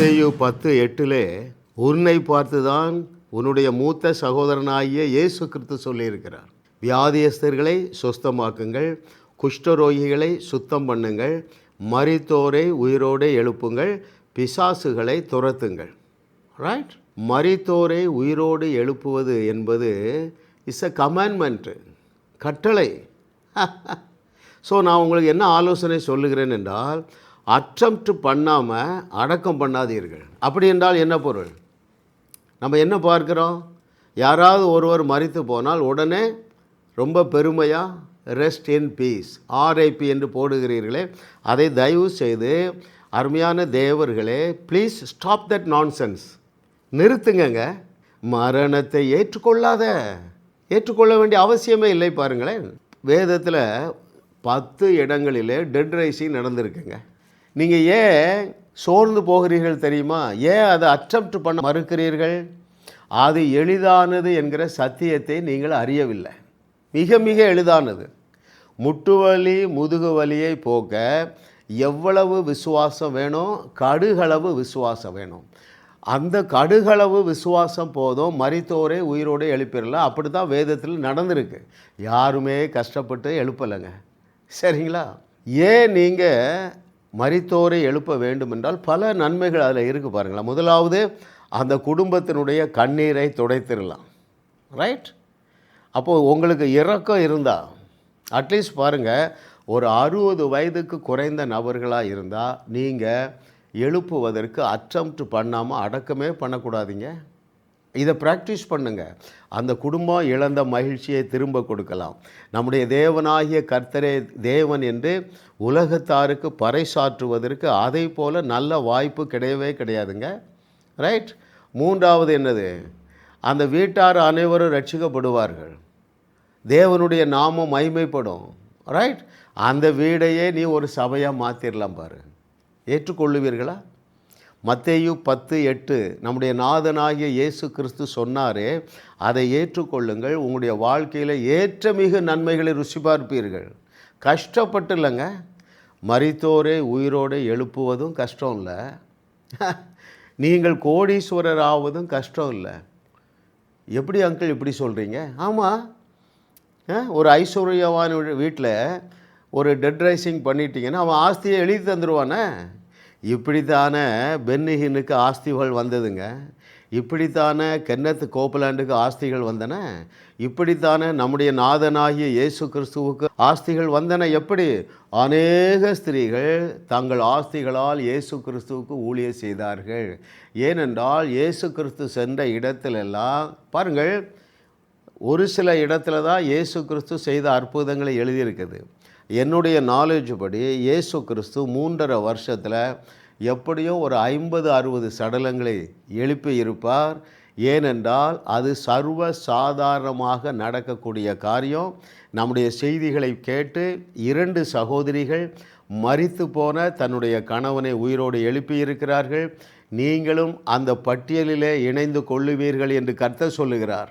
மத்தேயு பத்து எட்டிலே உன்னை பார்த்துதான் உன்னுடைய மூத்த சகோதரனாகிய இயேசு கிறிஸ்து சொல்லியிருக்கிறார். வியாதியஸ்தர்களை சுஸ்தமாக்குங்கள் குஷ்டரோகிகளை சுத்தம் பண்ணுங்கள் மரித்தோரை உயிரோடு எழுப்புங்கள் பிசாசுகளை துரத்துங்கள். ரைட் மரித்தோரை உயிரோடு எழுப்புவது என்பது இஸ் அ கமாண்ட்மெண்ட்டு கட்டளை. ஸோ நான் உங்களுக்கு என்ன ஆலோசனை சொல்லுகிறேன் என்றால் அட்டம்ப்ட் பண்ணாமல் அடக்கம் பண்ணாதீர்கள். அப்படி என்றால் என்ன பொருள்? நம்ம என்ன பார்க்குறோம்? யாராவது ஒருவர் மறித்து போனால் உடனே ரொம்ப பெருமையாக ரெஸ்ட் இன் பீஸ் ஆர்ஐபி என்று போடுகிறீர்களே. அதை தயவு செய்து அருமையான தேவர்களே ப்ளீஸ் ஸ்டாப் தட் நான்சென்ஸ் நிறுத்துங்கங்க. மரணத்தை ஏற்றுக்கொள்ளாத ஏற்றுக்கொள்ள வேண்டிய அவசியமே இல்லை பாருங்களேன். வேதத்தில் பத்து இடங்களிலே டெட் ரைசிங் நடந்திருக்குங்க. நீங்கள் ஏன் சோர்ந்து போகிறீர்கள் தெரியுமா? ஏன் அதை அட்டம்ப்ட் பண்ண மறுக்கிறீர்கள்? அது எளிதானது என்கிற சத்தியத்தை நீங்கள் அறியவில்லை. மிக மிக எளிதானது. முட்டுவலி முதுகு வலியை போக்க எவ்வளவு விசுவாசம் வேணும்? கடுகளவு விசுவாசம் வேணும். அந்த கடுகளவு விசுவாசம் போதும். மறித்தோரே உயிரோடு எழுப்பிடலாம் அப்படி தான் வேதத்தில் நடந்திருக்கு. யாருமே கஷ்டப்பட்டு எழுப்பலைங்க. சரிங்களா? ஏன் நீங்கள் மறித்தோரை எழுப்ப வேண்டுமென்றால் பல நன்மைகள் அதில் இருக்குது பாருங்களேன். முதலாவது அந்த குடும்பத்தினுடைய கண்ணீரை துடைத்திடலாம் ரைட் அப்போது உங்களுக்கு இறக்கம் இருந்தால் அட்லீஸ்ட் பாருங்கள் ஒரு அறுபது வயதுக்கு குறைந்த நபர்களாக இருந்தால் நீங்கள் எழுப்புவதற்கு அட்டம்ப்ட் பண்ணாமல் அடக்கமே பண்ணக்கூடாதீங்க. இதை ப்ராக்டிஸ் பண்ணுங்கள் அந்த குடும்பம் இழந்த மகிழ்ச்சியை திரும்ப கொடுக்கலாம். நம்முடைய தேவனாகிய கர்த்தரே தேவன் என்று உலகத்தாருக்கு பறைசாற்றுவதற்கு அதை போல் நல்ல வாய்ப்பு கிடையவே கிடையாதுங்க. ரைட் மூன்றாவது என்னது? அந்த வீட்டார் அனைவரும் ரட்சிக்கப்படுவார்கள். தேவனுடைய நாமம் மைமைப்படும் ரைட் அந்த வீடையே நீ ஒரு சபையாக மாற்றிடலாம் பாரு. ஏற்றுக்கொள்ளுவீர்களா? மத்தேயு பத்து எட்டு. நம்முடைய நாதனாகிய இயேசு கிறிஸ்து சொன்னாரே அதை ஏற்றுக்கொள்ளுங்கள். உங்களுடைய வாழ்க்கையில் ஏற்ற மிகு நன்மைகளை ருசி பார்ப்பீர்கள். கஷ்டப்பட்டு இல்லைங்க மரித்தோரே உயிரோடு எழுப்புவதும் கஷ்டம் இல்லை. நீங்கள் கோடீஸ்வரர் ஆவதும் கஷ்டம் இல்லை. எப்படி அங்கிள் இப்படி சொல்கிறீங்க ஆமாம் ஒரு ஐஸ்வர்யவான் வீட்டில் ஒரு டெட் ரைசிங் பண்ணிட்டீங்கன்னா அவன் ஆஸ்தியை எழுதி தந்துடுவானே இப்படித்தானே பென்னிஹினுக்கு ஆஸ்திகள் வந்ததுங்க. இப்படித்தானே கென்னத் கோப்பலாண்டுக்கு ஆஸ்திகள் வந்தன. இப்படித்தானே நம்முடைய நாதனாகிய இயேசு கிறிஸ்துவுக்கு ஆஸ்திகள் வந்தன. எப்படி? அநேக ஸ்திரீகள் தங்கள் ஆஸ்திகளால் இயேசு கிறிஸ்துவுக்கு ஊழிய செய்தார்கள். ஏனென்றால் இயேசு கிறிஸ்து சென்ற இடத்திலெல்லாம் பாருங்கள் ஒரு சில இடத்துல தான் இயேசு கிறிஸ்து செய்த அற்புதங்களை எழுதியிருக்குது. என்னுடைய நாலேஜ் படி இயேசு கிறிஸ்து மூன்றரை வருஷத்தில் எப்படியோ ஒரு ஐம்பது அறுபது சடலங்களை எழுப்பி இருப்பார். ஏனென்றால் அது சர்வ சாதாரணமாக நடக்கக்கூடிய காரியம். நம்முடைய செய்திகளை கேட்டு இரண்டு சகோதரிகள் மறித்து போன தன்னுடைய கணவனை உயிரோடு எழுப்பியிருக்கிறார்கள் நீங்களும் அந்த பட்டியலிலே இணைந்து கொள்ளுவீர்கள் என்று கர்த்தர் சொல்லுகிறார்.